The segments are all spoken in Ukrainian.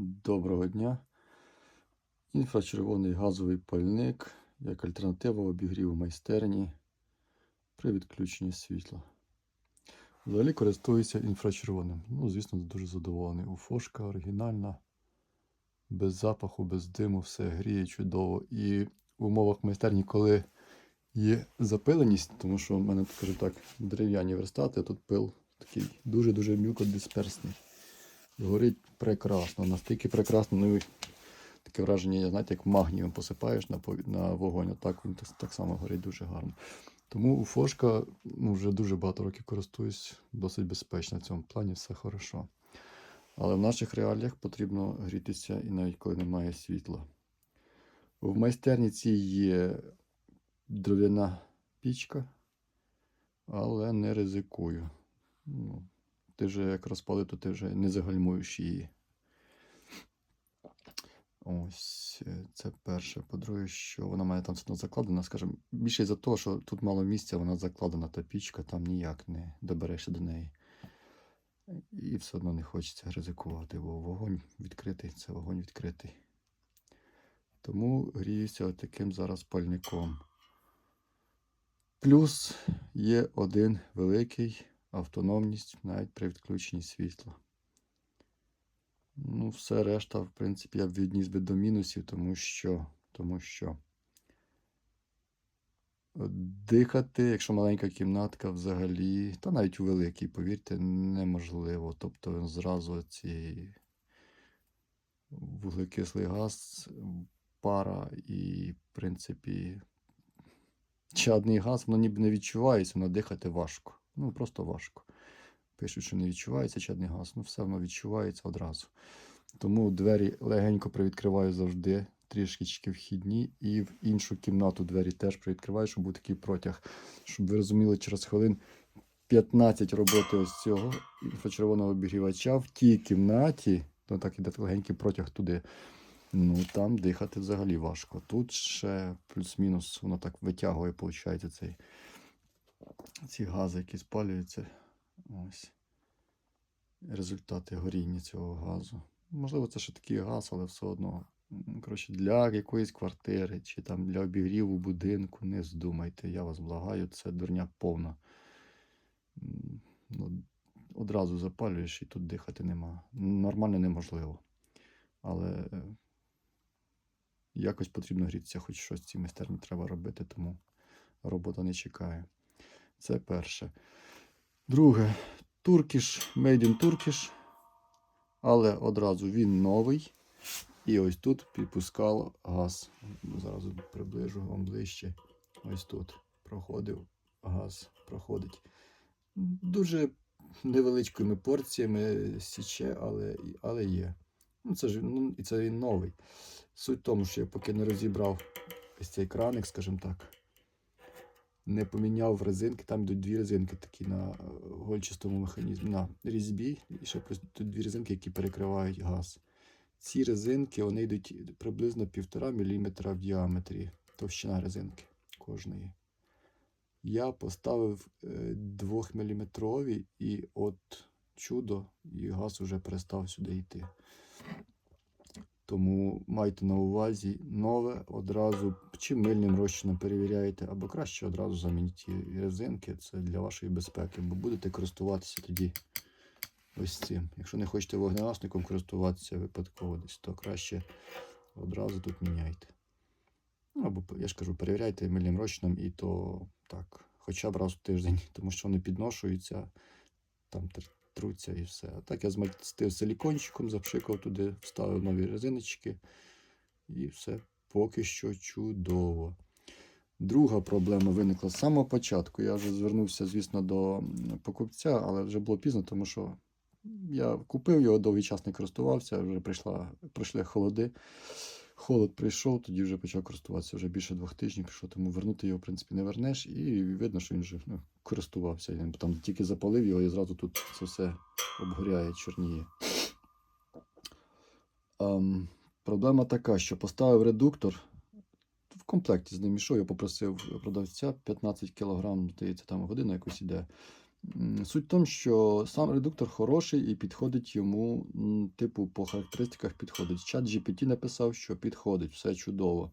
Доброго дня. Інфрачервоний газовий пальник як альтернатива обігріву майстерні при відключенні світла. Взагалі користуюся інфрачервоним. Ну, звісно, дуже задоволений. Уфошка оригінальна, без запаху, без диму, все гріє чудово. І в умовах майстерні, коли є запиленість, тому що в мене, скажімо так, дерев'яні верстати, а тут пил такий дуже-дуже мілкодисперсний. Горить прекрасно, настільки прекрасно, ну таке враження, знаєте, як магнієм посипаєш на, на вогонь, отак він так, так само горить дуже гарно. Тому у Фошка ну, вже дуже багато років користуюсь, досить безпечно в цьому плані, все хорошо. Але в наших реаліях потрібно грітися і навіть коли немає світла. В майстерні цій є дров'яна пічка, але не ризикую. Ну, ти вже як розпалив, то ти вже не загальмуєш її. Ось е, це перше. По-друге, що вона має там все закладена, скажімо, більше за того, що тут мало місця, вона закладена та пічка, там ніяк не доберешся до неї. І все одно не хочеться ризикувати, бо вогонь відкритий це вогонь відкритий. Тому гріюся таким зараз пальником. Плюс є один великий автономність навіть при відключенні світла. Ну, все решта, в принципі, я б відніс би до мінусів, тому що, тому що дихати, якщо маленька кімнатка, взагалі, та навіть у великій, повірте, неможливо. Тобто зразу ці вуглекислий газ, пара і, в принципі, чадний газ, воно ніби не відчувається, воно дихати важко. Ну, просто важко. Пишуть, що не відчувається чадний газ, ну все воно відчувається одразу. Тому двері легенько привідкриваю завжди, трішечки вхідні, і в іншу кімнату двері теж привідкриваю, щоб був такий протяг. Щоб ви розуміли, через хвилин 15 роботи ось цього інфрачервоного обігрівача в тій кімнаті, ну так іде легенький протяг туди. Ну там дихати взагалі важко. Тут ще плюс-мінус воно так витягує, виходить, цей, ці гази, які спалюються. Ось. Результати горіння цього газу. Можливо, це ще такий газ, але все одно. Коротше, для якоїсь квартири чи там для обігріву будинку не здумайте. Я вас благаю, це дурня повна. Ну, одразу запалюєш і тут дихати нема. Нормально неможливо. Але е, якось потрібно грітися, хоч щось в цій майстерні треба робити, тому робота не чекає. Це перше. Друге, Turkish, Made in Turkish, але одразу він новий. І ось тут підпускало газ. Зараз приближу вам ближче. Ось тут проходив газ, проходить. Дуже невеличкими порціями січе, але, але є. Ну, це ж ну, і це він новий. Суть в тому, що я поки не розібрав ось цей краник, скажімо так, не поміняв резинки. Там йдуть дві резинки такі на е, гольчастому механізмі, на різьбі, і ще плюс тут дві резинки, які перекривають газ. Ці резинки вони йдуть приблизно 1,5 мм в діаметрі, товщина резинки кожної. Я поставив 2 мм і от чудо, і газ вже перестав сюди йти. Тому майте на увазі нове одразу чи мильним розчином перевіряєте, або краще одразу замініть резинки. Це для вашої безпеки, бо будете користуватися тоді ось цим. Якщо не хочете вогнегасником користуватися випадково десь, то краще одразу тут міняйте. Ну, або я ж кажу, перевіряйте мильним розчином і то так, хоча б раз в тиждень, тому що вони підношуються, там труться і все. А так я змастив силікончиком, запшикав туди, вставив нові резиночки і все поки що чудово. Друга проблема виникла з самого початку. Я вже звернувся, звісно, до покупця, але вже було пізно, тому що я купив його, довгий час не користувався, вже прийшла, прийшли холоди. Холод прийшов, тоді вже почав користуватися вже більше двох тижнів пішло, тому вернути його, в принципі, не вернеш. І видно, що він вже ну, користувався. Там тільки запалив його і зразу тут це все обгоряє, чорніє. Ем, проблема така, що поставив редуктор. В комплекті з ним ішов, я попросив продавця 15 кг, здається, там година якось іде. Суть в тому, що сам редуктор хороший і підходить йому, типу, по характеристиках підходить. Чат GPT написав, що підходить, все чудово.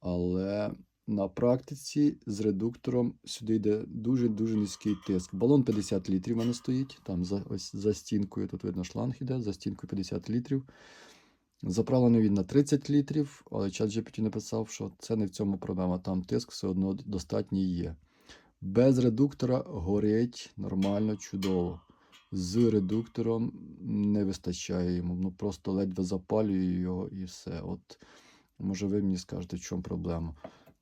Але на практиці з редуктором сюди йде дуже-дуже низький тиск. Балон 50 літрів в мене стоїть, там за, ось за стінкою, тут видно шланг іде, за стінкою 50 літрів. Заправлений він на 30 літрів, але чат GPT написав, що це не в цьому проблема, там тиск все одно достатній є. Без редуктора горить нормально, чудово. З редуктором не вистачає йому. Ну просто ледве запалює його і все. От може ви мені скажете, в чому проблема.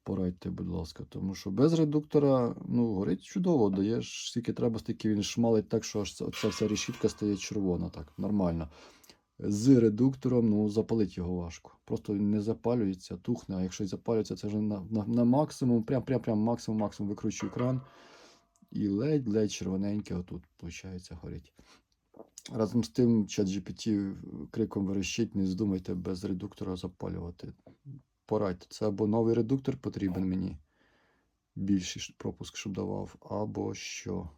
Порадьте, будь ласка, тому що без редуктора ну, горить чудово, даєш скільки треба, стільки він шмалить так, що аж ця вся решітка стає червона. Так, нормально. З редуктором ну, запалити його важко. Просто не запалюється, тухне, а якщо запалюється, це вже на, на, на максимум, прям, прям, прям максимум, максимум викручую кран. І ледь-ледь червоненьке отут, виходить, горить. Разом з тим, чат GPT криком верещить, не здумайте без редуктора запалювати. Порадьте, це або новий редуктор потрібен мені, більший пропуск, щоб давав, або що.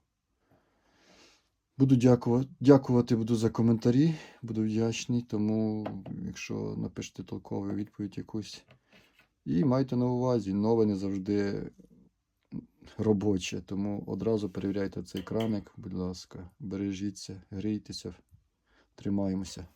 Буду дякувати, дякувати буду за коментарі, буду вдячний, тому якщо напишете толкову відповідь якусь. І майте на увазі, нове не завжди робоче, тому одразу перевіряйте цей краник, будь ласка, бережіться, грійтеся, тримаємося.